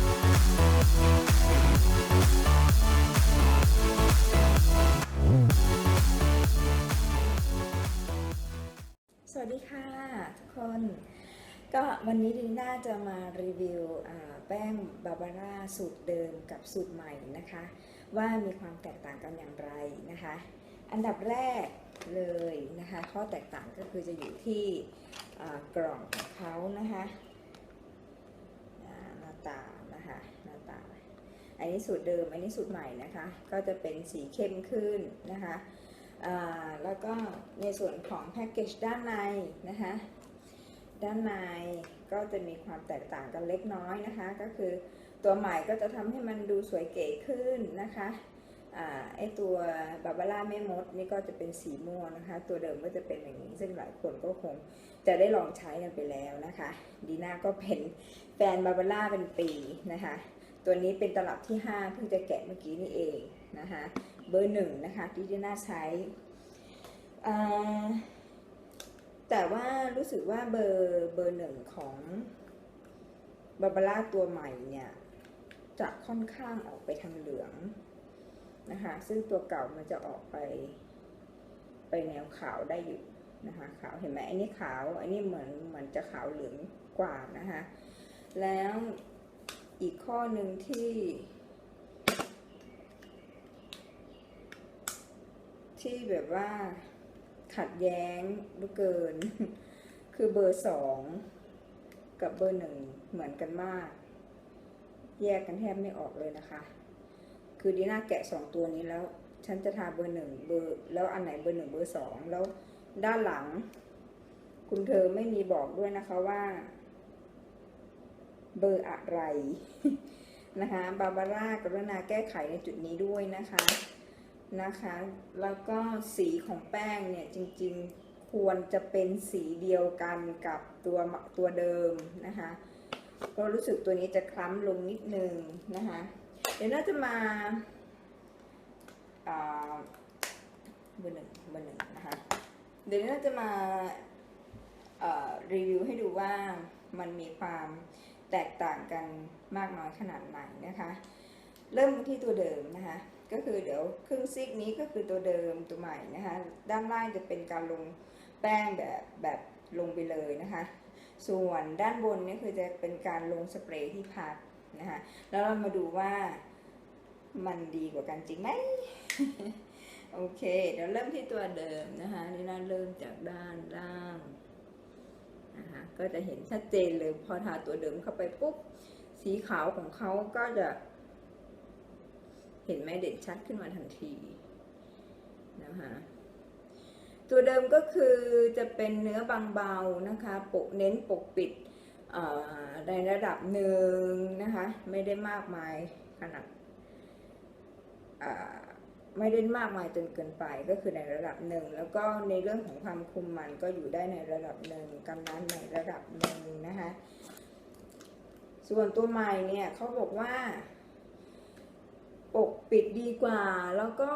สวัสดีค่ะทุกคน ก็วันนี้ลีน่าจะมารีวิวแป้งบาบาร่าสูตรเดิมกับสูตรใหม่นะคะ ว่ามีความแตกต่างกันอย่างไรนะคะ อันดับแรกเลยนะคะ ข้อแตกต่างก็คือจะอยู่ที่กล่องของเขานะคะอ่าหน้าตานะคะหน้าตา อันนี้สูตรเดิม อันนี้สูตรใหม่นะคะ ก็จะเป็นสีเข้มขึ้นนะคะแล้วก็ในส่วนของแพ็กเกจด้านในนะคะ ด้านในก็จะมีความแตกต่างกันเล็กน้อยนะคะ ก็คือตัวใหม่ก็จะทำให้มันดูสวยเก๋ขึ้นนะคะอไอตัวบาบาร่าแม่มดนี่ก็จะเป็นสีม่วงนะคะ ตัวเดิมก็จะเป็นอย่างนี้ ซึ่งหลายคนก็คงจะได้ลองใช้กันไปแล้วนะคะ ดีน่าก็เป็นแฟนบาบาร่าเป็นปีนะคะ ตัวนี้เป็นตลับที่ 5 เพิ่งจะแกะเมื่อกี้นี่เองนะคะเบอร์หนึ่งนะคะที่ดีน่าใช้ แต่ว่ารู้สึกว่าเบอร์เบอร์หนึ่งของบาบาร่าตัวใหม่เนี่ยจะค่อนข้างออกไปทางเหลืองนะคะซึ่งตัวเก่ามันจะออกไป ไปแนวขาวได้อยู่นะคะขาวเห็นไหมอันนี้ขาวอันนี้เหมือนเหมือนจะขาวเหลืองกว่านะคะแล้ว อีกข้อหนึ่งที่ ที่แบบว่าขัดแย้งเหลือเกิน คือเบอร์สองกับเบอร์หนึ่งเหมือนกันมาก แยกกันแทบไม่ออกเลยนะคะ คือดีน่าแกะสองตัวนี้แล้ว ฉันจะทาเบอร์หนึ่งเบอร์แล้วอันไหนเบอร์หนึ่งเบอร์สองแล้วด้านหลัง คุณเธอไม่มีบอกด้วยนะคะว่า เบอร์อะไรนะคะบาบาร่ากรุณาแก้ไขในจุดนี้ด้วยนะคะนะคะ แล้วก็สีของแป้งเนี่ยจริงๆควรจะเป็นสีเดียวกันกับตัวตัวเดิมนะคะเพราะรู้สึกตัวนี้จะคล้ำลงนิดนึงนะคะเดี๋ยวน่าจะมาอ่าเบอร์หนึ่งเบอร์หนึ่งนะคะเดี๋ยวน่าจะมารีวิวให้ดูว่ามันมีความ แตกต่างกันมากน้อยขนาดไหนนะคะ เริ่มที่ตัวเดิมนะคะ ก็คือเดี๋ยวครึ่งซีกนี้ก็คือตัวเดิมตัวใหม่นะคะ ด้านล่างจะเป็นการลงแป้งแบบแบบลงไปเลยนะคะ ส่วนด้านบนนี่คือจะเป็นการลงสเปรย์ที่พักนะคะ แล้วเรามาดูว่ามันดีกว่ากันจริงไหมโอเค เดี๋ยวเริ่มที่ตัวเดิมนะคะ นี่น่าเริ่มจากด้านล่าง ก็จะเห็นชัดเจนเลยพอทาตัวเดิมเข้าไปปุ๊บสีขาวของเขาก็จะ เห็นไหมเด่นชัดขึ้นมาทันทีนะคะตัวเดิมก็คือจะเป็นเนื้อบางเบานะคะปกเน้นปกปิดในระดับหนึ่งนะคะ ไม่ได้มากมายขนาดอ่า ไม่ได้มากมายจนเกินไปก็คือในระดับหนึ่งแล้วก็ในเรื่องของความคุมมันก็อยู่ได้ในระดับหนึ่งกำนันในระดับหนึ่งนะคะส่วนตัวใหม่เนี่ยเขาบอกว่า ปกปิดดีกว่าแล้วก็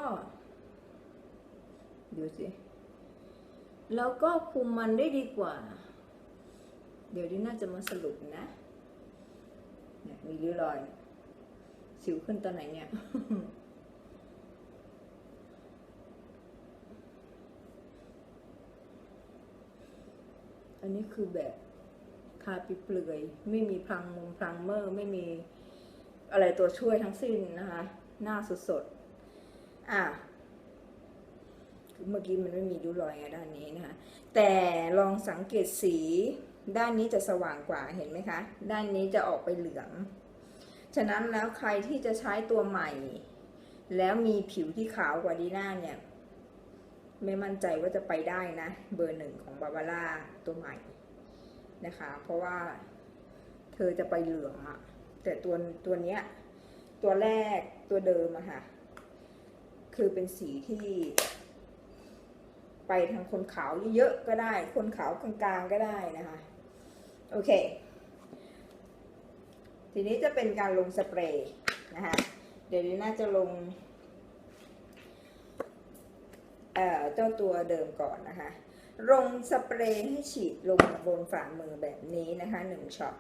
ดูสิแล้วก็คุมมันได้ดีกว่า เดี๋ยวดิน่าจะมาสรุปนะเนี่ยมีริ้วรอย สิวขึ้นตอนไหนเนี่ย อันนี้คือแบบทาปิเปลือย ไม่มีพลังมุมพลังเมอร์ ไม่มีอะไรตัวช่วยทั้งสิ้นนะคะ หน้าสดๆ อะเมื่อกี้มันไม่มีริ้วรอยไงด้านนี้นะคะ แต่ลองสังเกตสี ด้านนี้จะสว่างกว่าเห็นไหมคะ ด้านนี้จะออกไปเหลือง ฉะนั้นแล้วใครที่จะใช้ตัวใหม่ แล้วมีผิวที่ขาวกว่าดีน่าเนี่ย ไม่มั่นใจว่าจะไปได้นะ เบอร์หนึ่งของบาบาร่าตัวใหม่นะคะ เพราะว่าเธอจะไปเหลืองอะแต่ตัวตัวเนี้ย ตัวแรกตัวเดิมอะค่ะ คือเป็นสีที่ ไปทางคนขาวเยอะๆก็ได้ คนขาวกลางๆก็ได้นะคะ โอเค ทีนี้จะเป็นการลงสเปรย์นะคะ เดี๋ยวนี้น่าจะลง เจ้าตัวเดิมก่อนนะคะลงสเปรย์ให้ฉีดลงบนฝ่ามือแบบนี้นะคะหนึ่งช็อต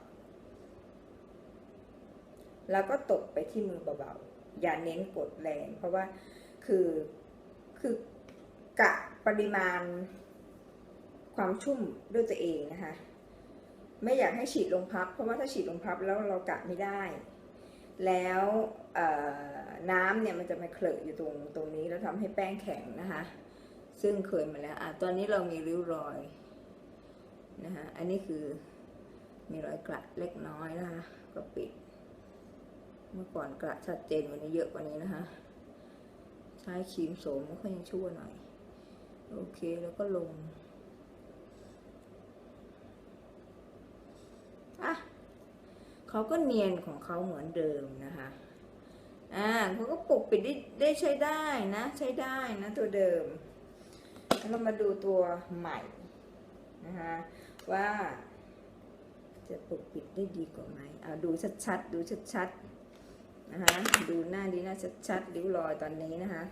แล้วก็ตบไปที่มือเบาๆ อย่าเน้นกดแรง เพราะว่าคือคือกะปริมาณความชุ่มด้วยตัวเองนะคะ ไม่อยากให้ฉีดลงพับ เพราะว่าถ้าฉีดลงพับแล้วเรากะไม่ได้ แล้วน้ำเนี่ยมันจะมาเคลอะอยู่ตรงตรงนี้แล้วทำให้แป้งแข็งนะคะ ซึ่งเคยมาแล้วอะตอนนี้เรามีริ้วรอยนะคะอันนี้คือมีรอยกระเล็กน้อยนะคะ ก็ปิด เมื่อก่อนกระชัดเจนวันนี้เยอะกว่านี้นะคะ ใช้ครีมโสมก็ยังชั่วหน่อย โอเคแล้วก็ลง อะ เขาก็เนียนของเขาเหมือนเดิมนะคะอ่าเขาก็ปกปิดได้ได้ใช้ได้นะ ใช้ได้นะตัวเดิมแล้วเรามาดูตัวใหม่นะคะว่าจะปกปิดได้ดีกว่าไหมเอาดูชัดๆ ดูชัดๆ นะคะดูหน้าดีหน้าชัดๆ ริ้วรอยตอนนี้นะคะ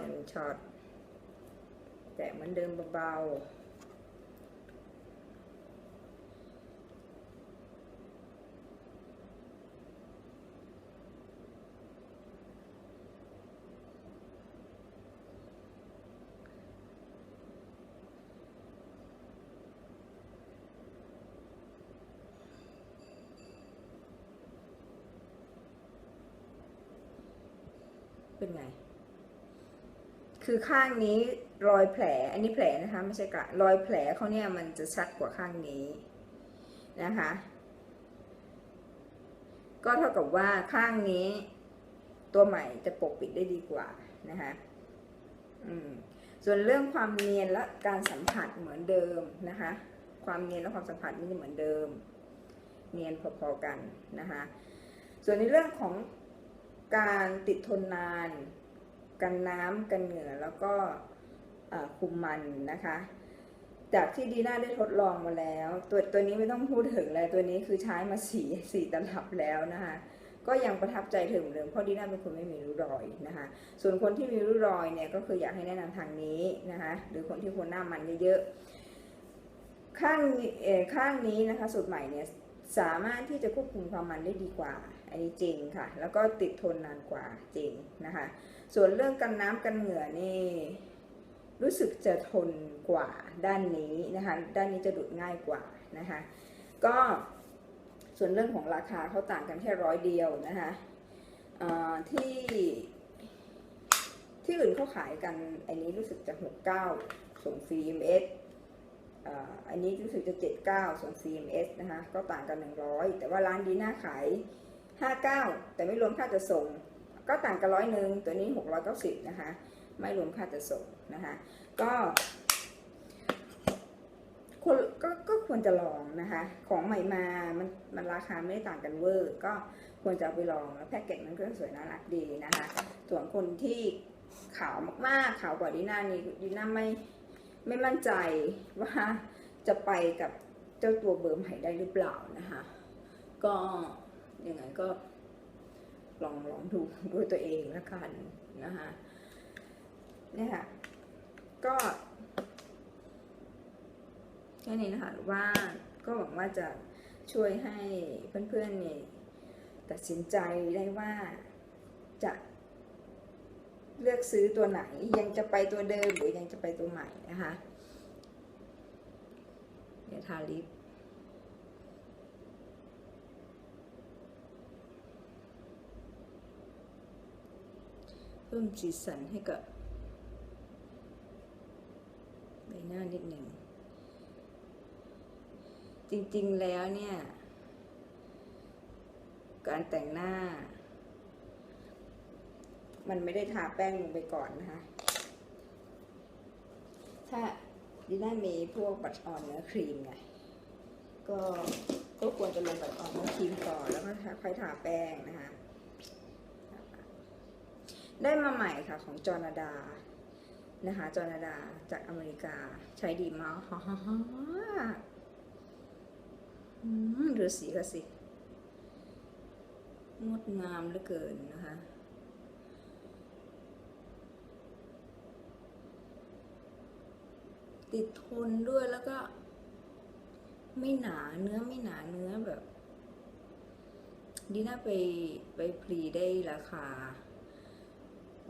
หนึ่งช็อต แตะเหมือนเดิมเบาๆ เป็นไง คือข้างนี้รอยแผล อันนี้แผลนะคะไม่ใช่กระรอยแผลเขาเนี่ยมันจะชัดกว่าข้างนี้นะคะ ก็เท่ากับว่าข้างนี้ ตัวใหม่จะปกปิดได้ดีกว่านะคะส่วนเรื่องความเนียนและการสัมผัสเหมือนเดิมนะคะ ความเนียนและความสัมผัสนี่จะเหมือนเดิม เนียนพอๆกันนะคะ ส่วนในเรื่องของ การติดทนนาน กันน้ำกันเหงื่อแล้วก็คุมมันนะคะ จากที่ดีน่าได้ทดลองมาแล้ว ตัวตัวนี้ไม่ต้องพูดถึงเลยตัวนี้คือใช้มาสี่สี่ตลับแล้วนะคะก็ยังประทับใจเธอเดิมเพราะดีน่าเป็นคนไม่มีริ้วรอยนะคะ ส่วนคนที่มีริ้วรอยเนี่ยก็คืออยากให้แนะนำทางนี้นะคะ หรือคนที่คนหน้ามันเยอะๆข้างข้างนี้นะคะสูตรใหม่เนี่ยสามารถที่จะควบคุมความมันได้ดีกว่า อันนี้จริงค่ะ แล้วก็ติดทนนานกว่าจริงนะคะ ส่วนเรื่องกันน้ำกันเหงื่อนี่รู้สึกจะทนกว่าด้านนี้นะคะ ด้านนี้จะดูดง่ายกว่านะคะ ก็ส่วนเรื่องของราคาเขาต่างกันแค่ร้อยเดียวนะคะที่ที่อื่นเขาขายกัน อันนี้รู้สึกจะ 69 ส่งฟรี MS เอ่ออันนี้รู้สึกจะ 79 ส่ง CMS นะคะ ก็ต่างกัน 100 แต่ว่าร้านดีน่าขาย 59 แต่ไม่รวมค่าจะส่ง ก็ต่างกันร้อยหนึ่งตัวนี้ 690 นะคะ ไม่รวมค่าจะส่งนะคะ ก็ควรก็ก็ควรจะลองนะคะ ของใหม่มา มันมันราคาไม่ได้ต่างกันเวอร์ ก็ควรจะไปลองแล้วแพ็กเกจมันก็สวยน่ารักดีนะคะ ส่วนคนที่ขาวมากๆขาวกว่าดีน่านี่ดีน่าไม่ไม่มั่นใจว่าจะไปกับเจ้าตัวเบอร์ใหม่ได้หรือเปล่านะคะ ก็ ยังไงก็ลองลองดูด้วยตัวเองละกันนะคะเนี่ยค่ะก็แค่นี้นะคะว่าก็หวังว่าจะช่วยให้เพื่อนๆเนี่ยตัดสินใจได้ว่าจะเลือกซื้อตัวไหนยังจะไปตัวเดิมหรือยังจะไปตัวใหม่นะคะ เดี๋ยวทาลิป พิ่มสีสันให้กับใบหน้านิดหนึ่ง จริงๆแล้วเนี่ย การแต่งหน้า มันไม่ได้ทาแป้งลงไปก่อนนะคะ ถ้าดีน่ามีพวกบัตรอ่อนเนื้อครีมไงก็ก็ควรจะลงบัตรอ่อนเนื้อครีมก่อนแล้วก็ค่อยทาแป้งนะคะ ได้มาใหม่ค่ะของจอนาดานะคะจอนาดาจากอเมริกาใช้ดีมากอืมดูสีก็สิงดงามเหลือเกินนะคะติดทนด้วยแล้วก็ ไม่หนาเนื้อไม่หนาเนื้อแบบดีน่าไปไปพรีได้ราคา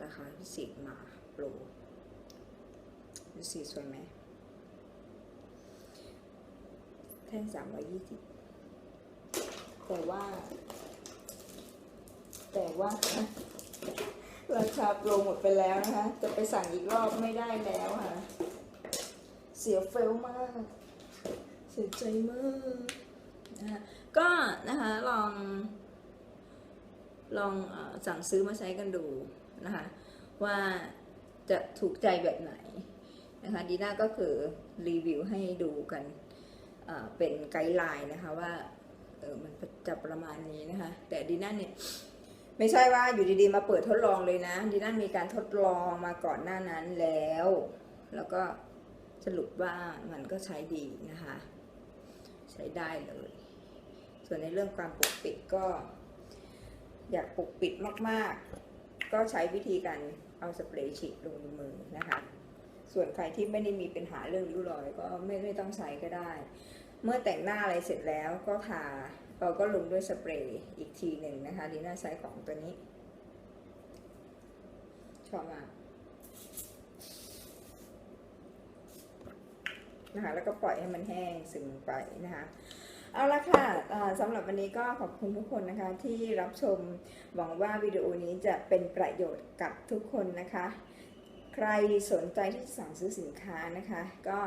ราคาพิเศษมาโปรดูสีสวยไหมแท่งสามร้อยยี่สิบแต่ว่า แต่ว่าราคาโปรหมดไปแล้วนะคะ จะไปสั่งอีกรอบไม่ได้แล้วค่ะ เสียเฟลมาก เสียใจมากนะคะก็นะคะลอง ลองอสั่งซื้อมาใช้กันดู นะคะว่าจะถูกใจแบบไหนนะคะดีน่าก็คือรีวิวให้ดูกันเป็นไกด์ไลน์นะคะว่าเออมันจะประมาณนี้นะคะแต่ดีน่าเนี่ยไม่ใช่ว่าอยู่ดีๆมาเปิดทดลองเลยนะดีน่ามีการทดลองมาก่อนหน้านั้นแล้ว แล้วก็สรุปว่ามันก็ใช้ดีนะคะ ใช้ได้เลย ส่วนในเรื่องความปกปิดก็ อยากปกปิดมากๆ ก็ใช้วิธีการเอาสเปรย์ฉีดลงมือนะคะ ส่วนใครที่ไม่ได้มีปัญหาเรื่องริ้วรอยก็ไม่ไม่ต้องใช้ก็ได้ เมื่อแต่งหน้าอะไรเสร็จแล้วก็ทาเราก็ลงด้วยสเปรย์อีกทีหนึ่งนะคะดีน่าใช้ของตัวนี้ ชอบมากนะคะแล้วก็ปล่อยให้มันแห้งซึมไปนะคะ เอาละค่ะสำหรับวันนี้ก็ขอบคุณทุกคนนะคะที่รับชมหวังว่าวิดีโอนี้จะเป็นประโยชน์กับทุกคนนะคะ ใครสนใจที่จะสั่งซื้อสินค้านะคะ ก็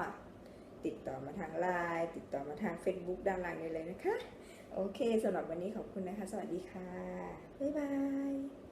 ติดต่อมาทางไลน์ติดต่อมาทาง Facebook ด้านล่างนี้เลยนะคะ โอเคสำหรับวันนี้ขอบคุณนะคะ สวัสดีค่ะ บ๊ายบาย